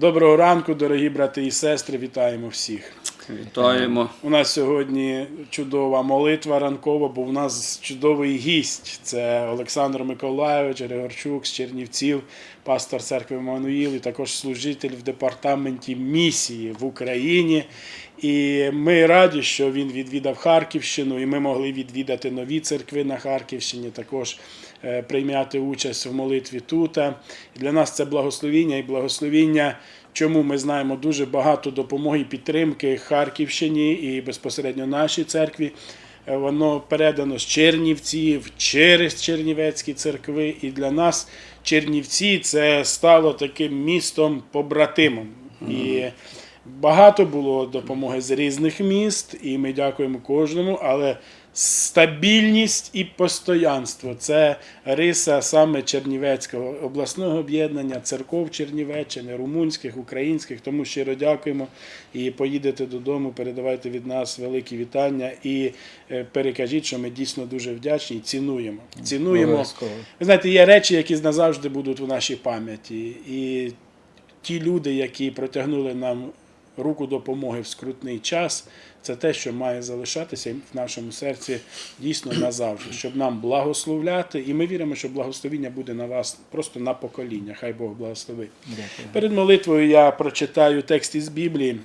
Доброго ранку, дорогі брати і сестри, вітаємо всіх. Вітаємо. У нас сьогодні чудова молитва ранкова, бо в нас чудовий гість. Це Олександр Миколайович Григорчук з Чернівців, пастор церкви Еммануїл і також служитель в департаменті місії в Україні. І ми раді, що він відвідав Харківщину, і ми могли відвідати нові церкви на Харківщині, також е, прийняти участь в молитві тут. Для нас це благословіння і благословіння. Чому ми знаємо дуже багато допомоги і підтримки Харківщині і безпосередньо нашій церкві. Е, Воно передано з Чернівців через Чернівецькі церкви. І для нас Чернівці це стало таким містом побратимом. І багато було допомоги з різних міст, і ми дякуємо кожному. Але стабільність і постоянство це риса саме Чернівецького обласного об'єднання, церков Чернівеччини, румунських, українських. Тому щиро дякуємо. І поїдете додому, передавайте від нас великі вітання і е, перекажіть, що ми дійсно дуже вдячні і цінуємо. Цінуємо. Ви знаєте, є речі, які назавжди будуть у нашій пам'яті. І ті люди, які протягнули нам руку допомоги в скрутний час, це те, що має залишатися в нашому серці дійсно назавжди, щоб нам благословляти. І ми віримо, що благословіння буде на вас просто на покоління. Хай Бог благословить. Перед молитвою я прочитаю текст із Біблії.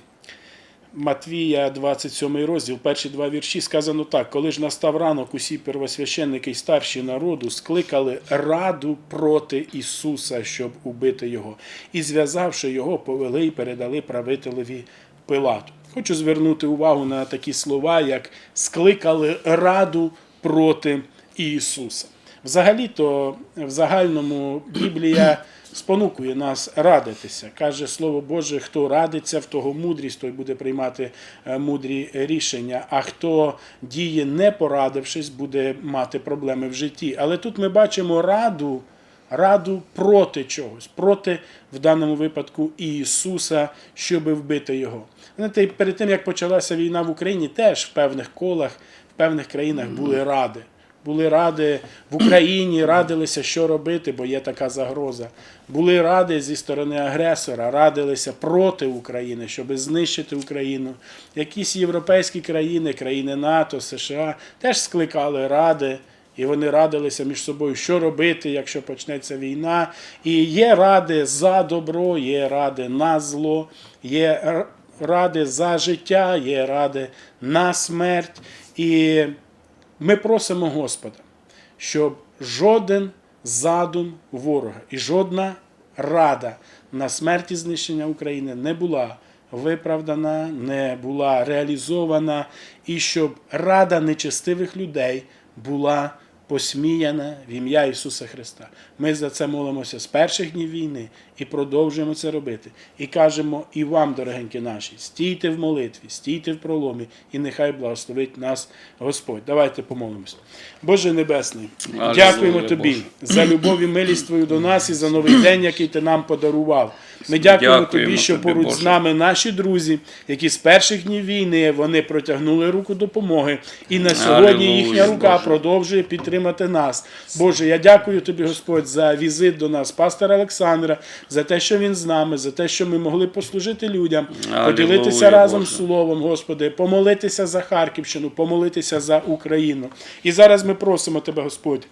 Матвія, 27 розділ, перші два вірші, сказано так: коли ж настав ранок, усі первосвященники й старші народу скликали раду проти Ісуса, щоб убити його, і зв'язавши його, повели і передали правителеві Пилату. Хочу звернути увагу на такі слова, як скликали раду проти Ісуса. Взагалі-то в загальному Біблія спонукує нас радитися. Каже Слово Боже, хто радиться, в того мудрість, той буде приймати е, мудрі рішення. А хто діє не порадившись, буде мати проблеми в житті. Але тут ми бачимо раду, раду проти чогось, проти в даному випадку Ісуса, щоб вбити його. Знаєте, перед тим як почалася війна в Україні, теж в певних колах, в певних країнах були ради були ради в Україні, радилися, що робити, бо є така загроза. Були ради зі сторони агресора, радилися проти України, щоб знищити Україну. Якісь європейські країни, країни НАТО, США теж скликали ради. І вони радилися між собою, що робити, якщо почнеться війна. І є ради за добро, є ради на зло, є ради за життя, є ради на смерть. І ми просимо Господа, щоб жоден задум ворога і жодна рада на смерть і знищення України не була виправдана, не була реалізована, і щоб рада нечестивих людей була посміяна в ім'я Ісуса Христа. Ми за це молимося з перших днів війни і продовжуємо це робити. І кажемо і вам, дорогенькі наші, стійте в молитві, стійте в проломі, і нехай благословить нас Господь. Давайте помолимося. Боже Небесний, дякуємо Тобі за любов і милість Твою до нас і за новий день, який Ти нам подарував. Ми дякуємо, Дякуємо Тобі, що Тобі, поруч Боже. з нами наші друзі, які з перших днів війни вони протягнули руку допомоги. І на сьогодні Алілуя, їхня рука Боже. продовжує підтримати нас. Боже, я дякую тобі, Господь, за візит до нас, пастора Олександра, за те, що він з нами, за те, що ми могли послужити людям, Алілуя, поділитися разом Боже. словом, Господи, помолитися за Харківщину, помолитися за Україну. І зараз ми просимо тебе, Господь.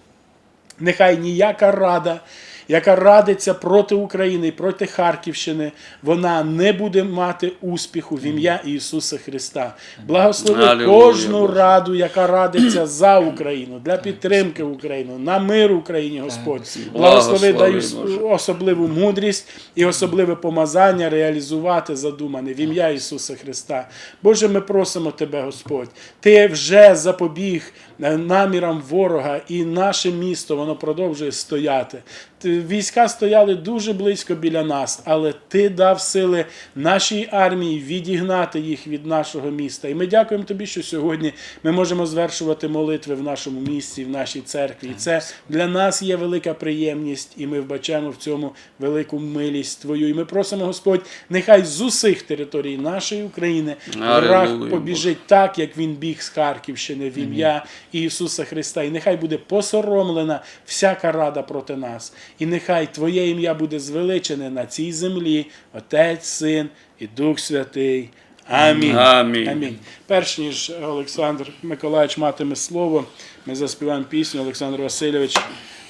Нехай ніяка рада, яка радиться проти України і проти Харківщини, вона не буде мати успіху в ім'я Ісуса Христа. Благослови Алілуя, кожну Боже. раду, яка радиться за Україну, для підтримки України, на мир Україні, Господь. Благослови, даю особливу мудрість і особливе помазання реалізувати задумане в ім'я Ісуса Христа. Боже, ми просимо Тебе, Господь. Ти вже запобіг намірам ворога, і наше місто воно продовжує стояти. Війська стояли дуже близько біля нас, але ти дав сили нашій армії відігнати їх від нашого міста. І ми дякуємо тобі, що сьогодні ми можемо звершувати молитви в нашому місті, в нашій церкві. І це для нас є велика приємність, і ми вбачаємо в цьому велику милість Твою. І ми просимо, Господь, нехай з усіх територій нашої України враг побіжить так, як він біг з Харківщини в ім'я Ісуса Христа. І нехай буде посоромлена всяка рада проти нас. І нехай Твоє ім'я буде звеличене на цій землі, Отець, Син і Дух Святий. Амінь. Амінь. Амінь. Перш ніж Олександр Миколаївич матиме слово, ми заспіваємо пісню. Олександр Васильович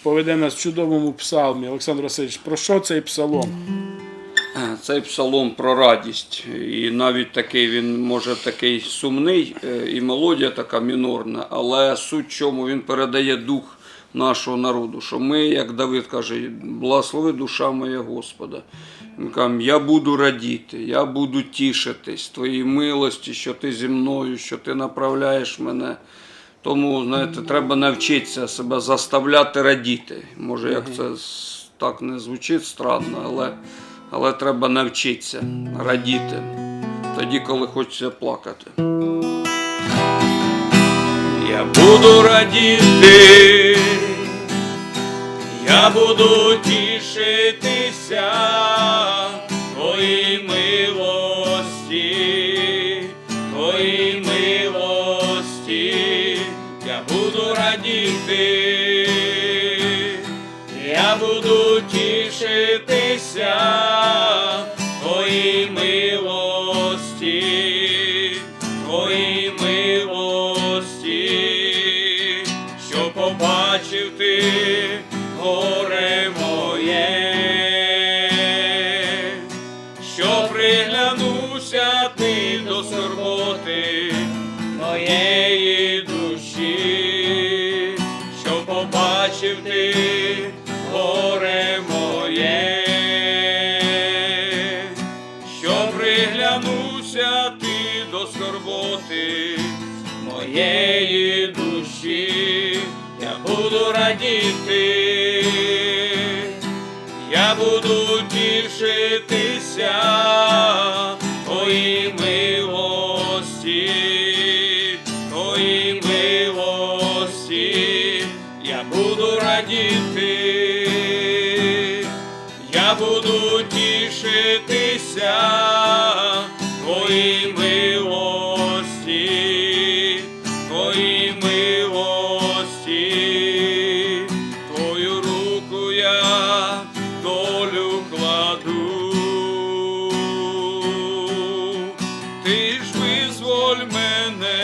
поведе нас в чудовому псалмі. Олександр Васильович, про що цей псалом? Цей псалом про радість. І навіть такий він може такий сумний, е, і мелодія така мінорна, але суть чому він передає дух нашого народу. Що ми, як Давид каже, благослови душа моя Господа. Ми кажемо, я буду радіти, я буду тішитись твоїй милості, що ти зі мною, що ти направляєш мене. Тому, знаєте, треба навчитися себе заставляти радіти. Може, як це так не звучить странно, але, але треба навчитися радіти. Тоді, коли хочеться плакати. Я буду радіти, я буду тішитися побачив ти горе тішитися визволь мене.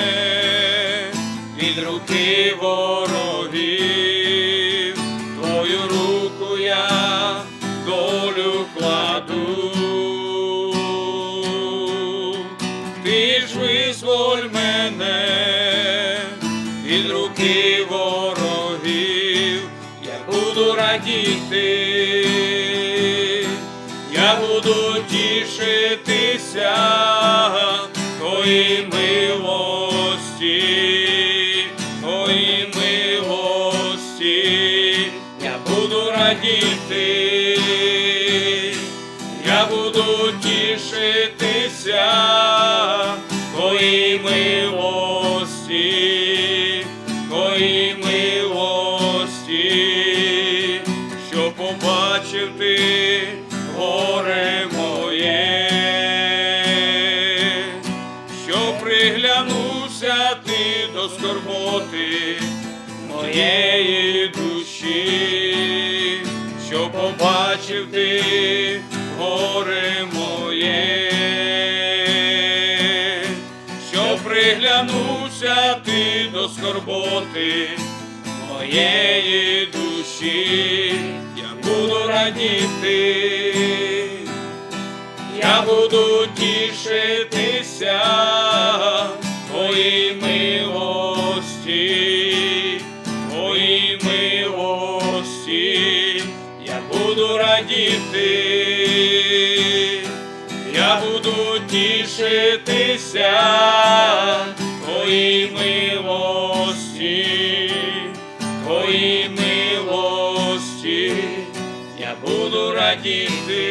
Від руки ворогів, горе моє, що приглянувся ти до скорботи моєї душі, я буду радіти, я буду тішитися твоїй милості, тішитися твоїй милості, твоїй милості, я буду радіти.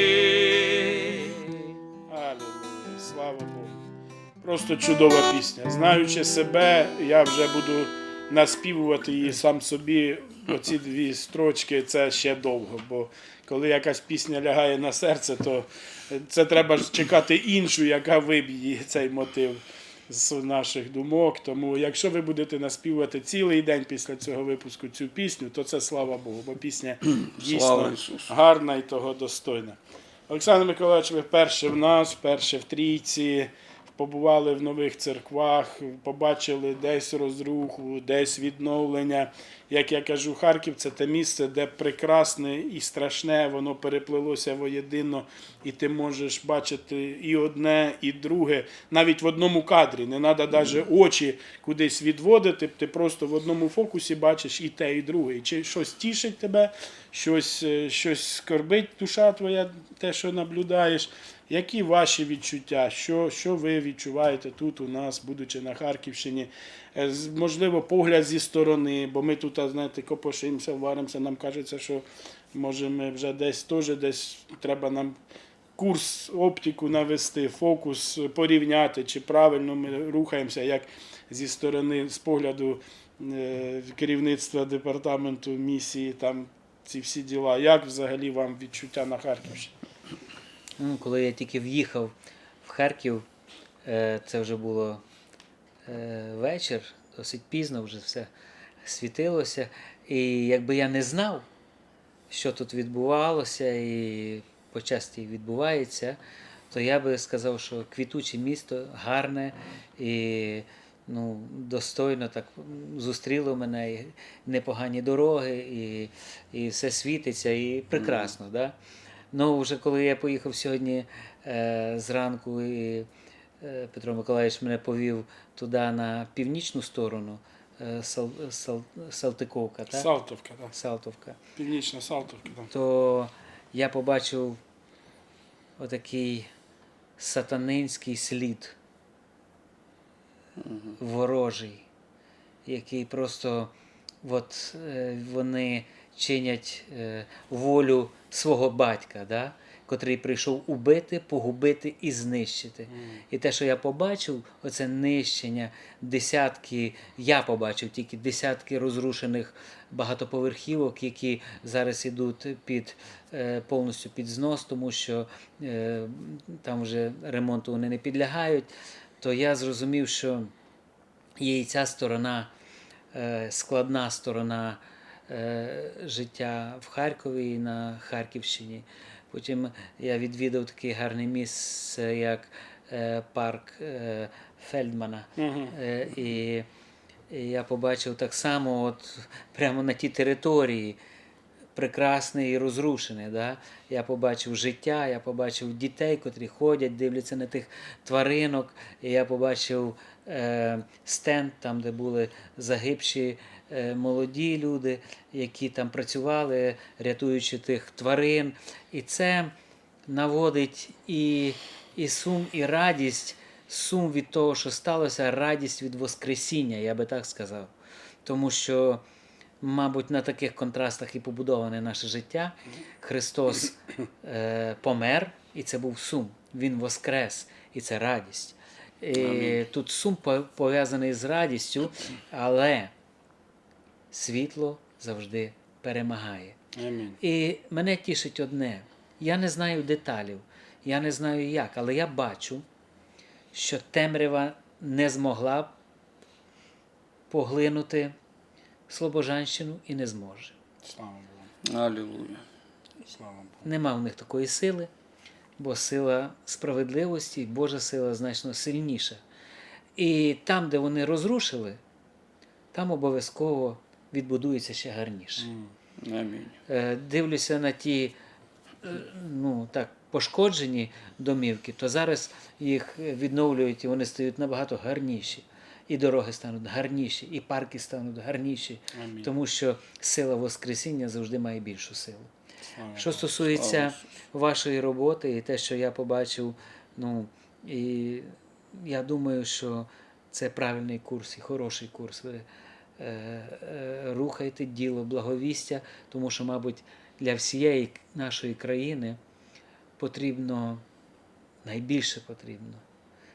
Алілуя, слава Богу. Просто чудова пісня. Знаючи себе, я вже буду наспівувати її сам собі. Оці дві строчки це ще довго. Бо коли якась пісня лягає на серце, то це треба ж чекати іншу, яка виб'є цей мотив. з наших думок. Тому, якщо ви будете наспівати цілий день після цього випуску цю пісню, то це слава Богу, бо пісня дійсно гарна і того достойна. Олександр Миколаївич, ви вперше в нас, вперше в трійці, побували в нових церквах, побачили десь розруху, десь відновлення. Як я кажу, Харків це те місце, де прекрасне і страшне, воно переплилося воєдино, і ти можеш бачити і одне, і друге, навіть в одному кадрі. Не треба навіть очі кудись відводити. Ти просто в одному фокусі бачиш і те, і друге. І чи щось тішить тебе, щось, е, щось скорбить душа твоя, те, що наблюдаєш. Які ваші відчуття? Що, що ви відчуваєте тут у нас, будучи на Харківщині? Е, Можливо, погляд зі сторони, бо ми тут, знаєте, копошимося, варимося, нам кажеться, що може ми вже десь теж десь треба нам курс оптику навести, фокус порівняти, чи правильно ми рухаємося, як зі сторони, з погляду е, керівництва департаменту місії, там ці всі діла. Як взагалі вам відчуття на Харківщині? Ну, коли я тільки в'їхав в Харків, е, це вже було е, вечір, досить пізно вже все світилося. І якби я не знав, що тут відбувалося і по часті відбувається, то я би сказав, що квітуче місто гарне і ну, достойно так зустріло мене, і непогані дороги, і, і все світиться, і прекрасно. Да? Ну, вже коли я поїхав сьогодні е, зранку, і е, Петро Миколаївич мене повів туди на північну сторону, е, Сал, Сал, Салтиковка, так? Салтовка, так. Салтовка, Північна Салтовка. Так. то я побачив отакий сатанинський слід ворожий, який просто от, е, вони чинять е, волю свого батька, да? котрий прийшов убити, погубити і знищити. І те, що я побачив, оце нищення, десятки, я побачив тільки десятки розрушених багатоповерхівок, які зараз ідуть під е, повністю під знос, тому що е, там вже ремонту вони не підлягають. То я зрозумів, що є і ця сторона, е, складна сторона життя в Харкові і на Харківщині. Потім я відвідав таке гарне місце, як е, парк е, Фельдмана. Е, І, і я побачив так само, от прямо на тій території, прекрасне і розрушене. Да? Я побачив життя, я побачив дітей, котрі ходять, дивляться на тих тваринок. І я побачив е, стенд, там, де були загибші е, молоді люди, які там працювали, рятуючи тих тварин. І це наводить і, і сум, і радість, сум від того, що сталося, радість від Воскресіння, я би так сказав. Тому що, мабуть, на таких контрастах і побудоване наше життя. Христос е, помер, і це був сум. Він воскрес, і це радість. І тут сум пов'язаний з радістю, але світло завжди перемагає. Амінь. І мене тішить одне. Я не знаю деталів, я не знаю як, але я бачу, що темрява не змогла поглинути Слобожанщину і не зможе. Слава Богу. Алілуя. Слава Богу. Нема в них такої сили, бо сила справедливості, Божа сила значно сильніша. І там, де вони розрушили, там обов'язково відбудується ще гарніше. Амінь. Е, дивлюся на ті е, ну, так, пошкоджені домівки, то зараз їх відновлюють і вони стають набагато гарніші. І дороги стануть гарніші, і парки стануть гарніші, Амінь. тому що сила Воскресіння завжди має більшу силу. Слава Що стосується вашої роботи і те, що я побачив, ну і я думаю, що це правильний курс і хороший курс. Ви е, е, рухайте діло благовістя, тому що, мабуть, для всієї нашої країни потрібно найбільше потрібно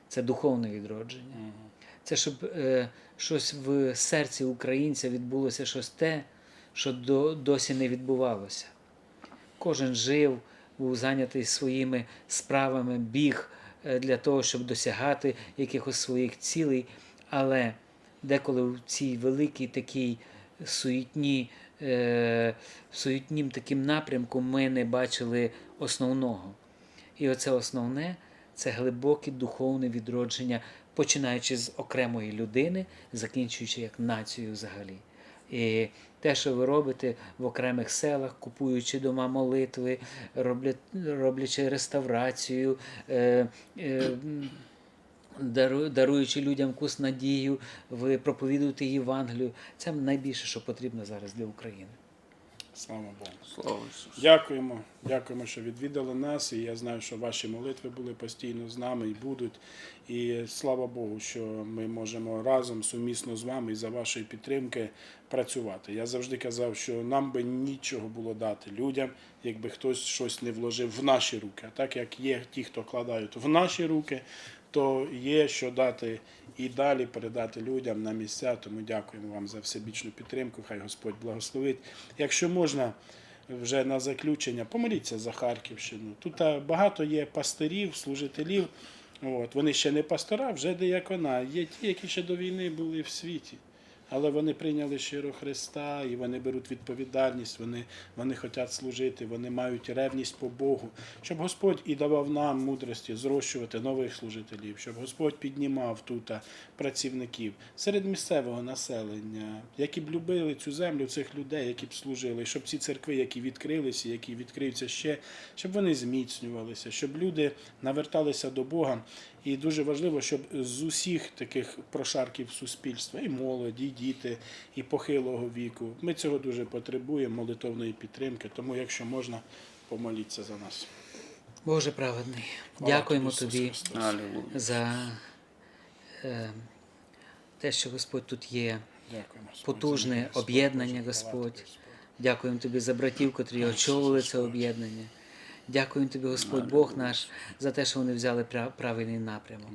це духовне відродження. Це щоб е, щось в серці українця відбулося, щось те, що до, досі не відбувалося. Кожен жив, був зайнятий своїми справами, біг, е, для того, щоб досягати якихось своїх цілей, але деколи в цій великій такій суетні, е, суетнім таким напрямку ми не бачили основного. І оце основне це глибоке духовне відродження, починаючи з окремої людини, закінчуючи як нацією взагалі. І те, що ви робите в окремих селах, купуючи дома молитви, роблячи реставрацію, е, е, даруючи людям вкус надію, ви проповідуєте Євангелію. Це найбільше, що потрібно зараз для України. Слава Богу. Слава Ісусу. Дякуємо, дякуємо, що відвідали нас. І я знаю, що ваші молитви були постійно з нами і будуть. І слава Богу, що ми можемо разом сумісно з вами і за вашої підтримки працювати. Я завжди казав, що нам би нічого було дати людям, якби хтось щось не вложив в наші руки. А так як є ті, хто кладають в наші руки, то є що дати і далі передати людям на місця. Тому дякуємо вам за всебічну підтримку. Хай Господь благословить. Якщо можна, вже на заключення, помоліться за Харківщину. Тут багато є пастирів, служителів. От, вони ще не пастора, вже деякона. Є ті, які ще до війни були в світі. Але вони прийняли щиро Христа і вони беруть відповідальність, вони, вони хочуть служити, вони мають ревність по Богу, щоб Господь і давав нам мудрості зрощувати нових служителів, щоб Господь піднімав тут працівників серед місцевого населення, які б любили цю землю, цих людей, які б служили, щоб ці церкви, які відкрилися, які відкриються ще, щоб вони зміцнювалися, щоб люди наверталися до Бога. І дуже важливо, щоб з усіх таких прошарків суспільства, і молоді, і діти, і похилого віку, ми цього дуже потребуємо, молитовної підтримки. Тому, якщо можна, помоліться за нас. Боже праведний, Слава дякуємо тобі. За е, те, що Господь тут є. Дякуємо. Потужне Господь, об'єднання, Господь. Господь. Дякуємо тобі за братів, котрі очолили це об'єднання. Дякуємо тобі, Господь Бог наш, за те, що вони взяли пра- правильний напрямок.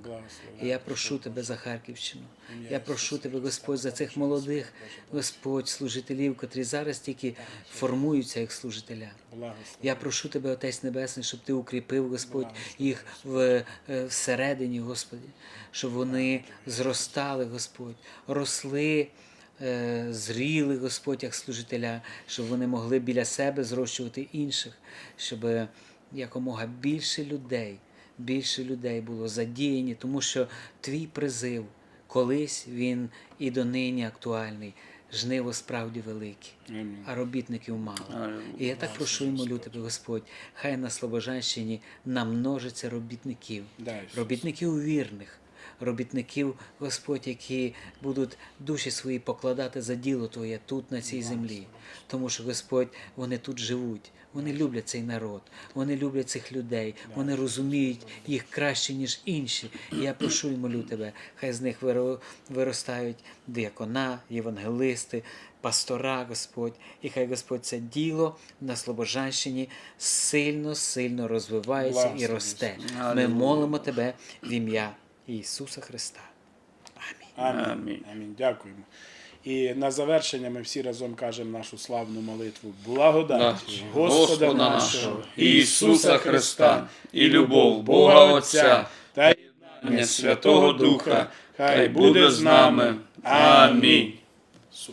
І я прошу тебе за Харківщину. Я прошу тебе, Господь, за цих молодих, Господь, служителів, котрі зараз тільки формуються як служителя. Я прошу тебе, Отець Небесний, щоб ти укріпив, Господь, їх в, е, всередині, Господи, щоб вони зростали, Господь, росли, е, зріли, Господь, як служителя, щоб вони могли біля себе зрощувати інших, щоб якомога більше людей, більше людей було задіяні, тому що твій призив колись він і донині актуальний. Жниво справді велике, а робітників мало. І я так прошу і молю тебе, Господь, хай на Слобожанщині намножиться робітників, робітників вірних, робітників, Господь, які будуть душі свої покладати за діло Твоє тут, на цій землі. Тому що, Господь, вони тут живуть, вони люблять цей народ, вони люблять цих людей, вони розуміють їх краще, ніж інші. І я прошу і молю тебе, хай з них виро- виростають діакона, євангелисти, пастора, Господь, і хай Господь це діло на Слобожанщині сильно, сильно розвивається і росте. Ми молимо тебе в ім'я Ісуса Христа. Амінь. Амінь. Амінь. Амінь. Дякуємо. І на завершення ми всі разом кажемо нашу славну молитву. Благодать Господа нашого Ісуса Христа і любов Бога Отця та єднання Святого Духа, хай буде з нами. Амінь.